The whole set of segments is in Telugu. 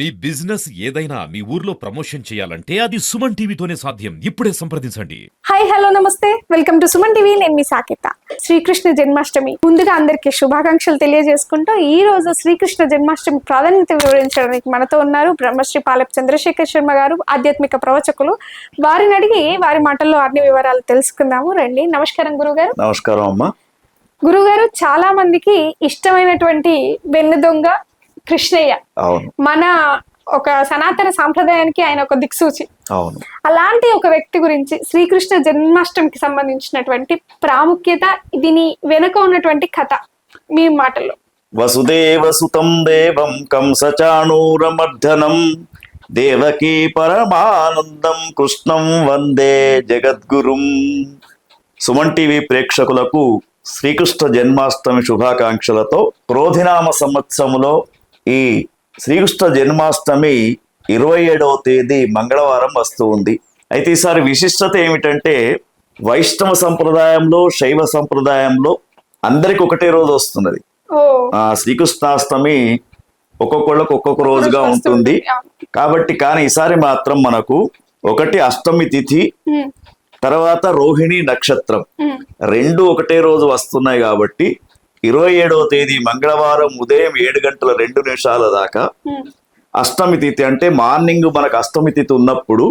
మీ బిజినెస్ ఏదైనా మీ ఊర్లో ప్రమోషన్ చేయాలంటే అది సుమన్ టీవీతోనే సాధ్యం. ఇప్పుడే సంప్రదించండి. Hi hello namaste. Welcome to Suman TV. నేను మీ సాకేత. శ్రీకృష్ణ జన్మాష్టమి. ముందుగా అందరికీ శుభాకాంక్షలు తెలియజేసుకుంటూ ఈ రోజు శ్రీకృష్ణ జన్మాష్టమి ప్రాధాన్యత వివరించడానికి మనతో ఉన్నారు బ్రహ్మశ్రీ పాలప్ చంద్రశేఖర్ శర్మ గారు ఆధ్యాత్మిక ప్రవచకులు. వారిని అడిగి వారి మాటల్లో అన్ని వివరాలు తెలుసుకుందాము. రండి. నమస్కారం గురుగారు. నమస్కారం అమ్మా. గురుగారు చాలా మందికి ఇష్టమైనటువంటి వెన్ను దొంగ కృష్ణయ్య. మన ఒక సనాతన సాంప్రదాయానికి ఆయన ఒక దిక్సూచి. అలాంటి ఒక వ్యక్తి గురించి శ్రీకృష్ణ జన్మాష్టమికి సంబంధించినటువంటి ప్రాముఖ్యత దీని వెనుక ఉన్నటువంటి కథ మీ మాటల్లో. వసుదేవ సుతం దేవం కంసచాణూరమర్ధనం దేవకీ పరమానందం కృష్ణం వందే జగద్గురుం. సుమన్ టీవీ ప్రేక్షకులకు శ్రీకృష్ణ జన్మాష్టమి శుభాకాంక్షలతో క్రోధినామ సంవత్సరములో ఈ శ్రీకృష్ణ జన్మాష్టమి ఇరవై ఏడవ తేదీ మంగళవారం వస్తూ ఉంది. అయితే ఈసారి విశిష్టత ఏమిటంటే వైష్ణవ సంప్రదాయంలో శైవ సంప్రదాయంలో అందరికి ఒకటే రోజు వస్తున్నది. ఆ శ్రీకృష్ణాష్టమి ఒక్కొక్కళ్ళకు ఒక్కొక్క రోజుగా ఉంటుంది. కాబట్టి కానీ ఈసారి మాత్రం మనకు ఒకటి అష్టమి తిథి తర్వాత రోహిణి నక్షత్రం. రెండు ఒకటే రోజు వస్తున్నాయి కాబట్టి ఇరవై ఏడవ తేదీ మంగళవారం ఉదయం ఏడు గంటల రెండు నిమిషాల దాకా. అష్టమి తిథి అంటే మార్నింగ్ మనకు అష్టమి తిథి ఉన్నప్పుడు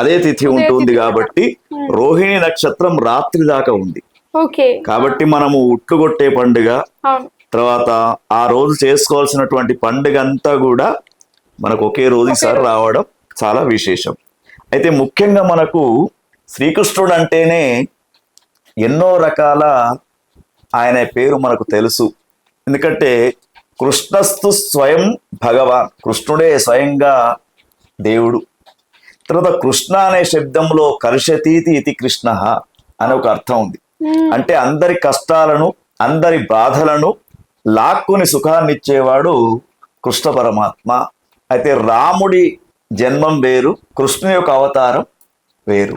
అదే తిథి ఉంటుంది కాబట్టి రోహిణి నక్షత్రం రాత్రి దాకా ఉంది. కాబట్టి మనము ఉట్టుగొట్టే పండుగ అవును. తర్వాత ఆ రోజు చేసుకోవాల్సినటువంటి పండుగ అంతా కూడా మనకు ఒకే రోజు ఈసారి రావడం చాలా విశేషం. అయితే ముఖ్యంగా మనకు శ్రీకృష్ణుడు అంటేనే ఎన్నో రకాల ఆయన పేరు మనకు తెలుసు. ఎందుకంటే కృష్ణస్తు స్వయం భగవాన్. కృష్ణుడే స్వయంగా దేవుడు. తర్వాత కృష్ణ అనే శబ్దంలో కర్షతీతి ఇతి కృష్ణ అనే ఒక అర్థం ఉంది. అంటే అందరి కష్టాలను అందరి బాధలను లాక్కుని సుఖాన్ని ఇచ్చేవాడు కృష్ణ పరమాత్మ. అయితే రాముడి జన్మం వేరు కృష్ణుని యొక్క అవతారం వేరు.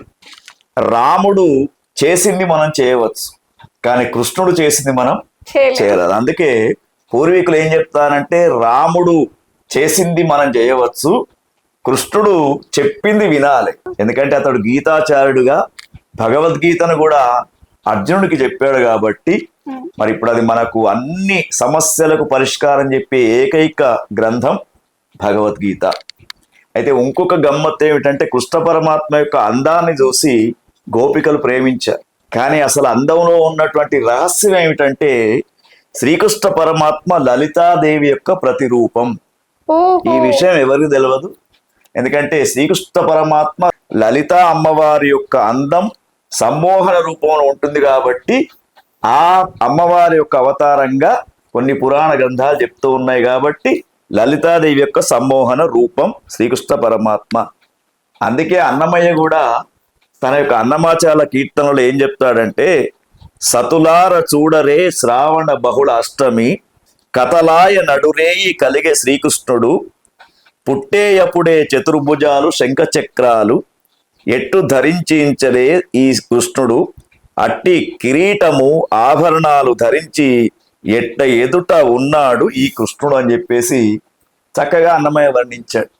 రాముడు చేసింది మనం చేయవచ్చు. కానీ కృష్ణుడు చేసింది మనం చేయలేదు. అందుకే పూర్వీకులు ఏం చెప్తారంటే రాముడు చేసింది మనం చేయవచ్చు కృష్ణుడు చెప్పింది వినాలి. ఎందుకంటే అతడు గీతాచార్యుడుగా భగవద్గీతను కూడా అర్జునుడికి చెప్పాడు కాబట్టి మరి ఇప్పుడు అది మనకు అన్ని సమస్యలకు పరిష్కారం చెప్పే ఏకైక గ్రంథం భగవద్గీత. అయితే ఇంకొక గమ్మత్ ఏమిటంటే కృష్ణ పరమాత్మ యొక్క అందాన్ని చూసి గోపికలు ప్రేమించారు. కానీ అసలు అందంలో ఉన్నటువంటి రహస్యం ఏమిటంటే శ్రీకృష్ణ పరమాత్మ లలితాదేవి యొక్క ప్రతిరూపం. ఈ విషయం ఎవరికి తెలియదు ఎందుకంటే శ్రీకృష్ణ పరమాత్మ లలిత అమ్మవారి యొక్క అందం సమ్మోహన రూపంలో ఉంటుంది కాబట్టి ఆ అమ్మవారి యొక్క అవతారంగా కొన్ని పురాణ గ్రంథాలు చెప్తూ ఉన్నాయి కాబట్టి లలితాదేవి యొక్క సమ్మోహన రూపం శ్రీకృష్ణ పరమాత్మ. అందుకే అన్నమయ్య కూడా తన యొక్క అన్నమాచాల కీర్తనలో ఏం చెప్తాడంటే సతులార చూడరే శ్రావణ బహుళ అష్టమి కథలాయ నడురేయి కలిగే శ్రీకృష్ణుడు పుట్టేయప్పుడే చతుర్భుజాలు శంఖచక్రాలు ఎట్టు ధరించించలే ఈ కృష్ణుడు అట్టి కిరీటము ఆభరణాలు ధరించి ఎట్ట ఎదుట ఉన్నాడు ఈ కృష్ణుడు అని చెప్పేసి చక్కగా అన్నమయ్య వర్ణించాడు.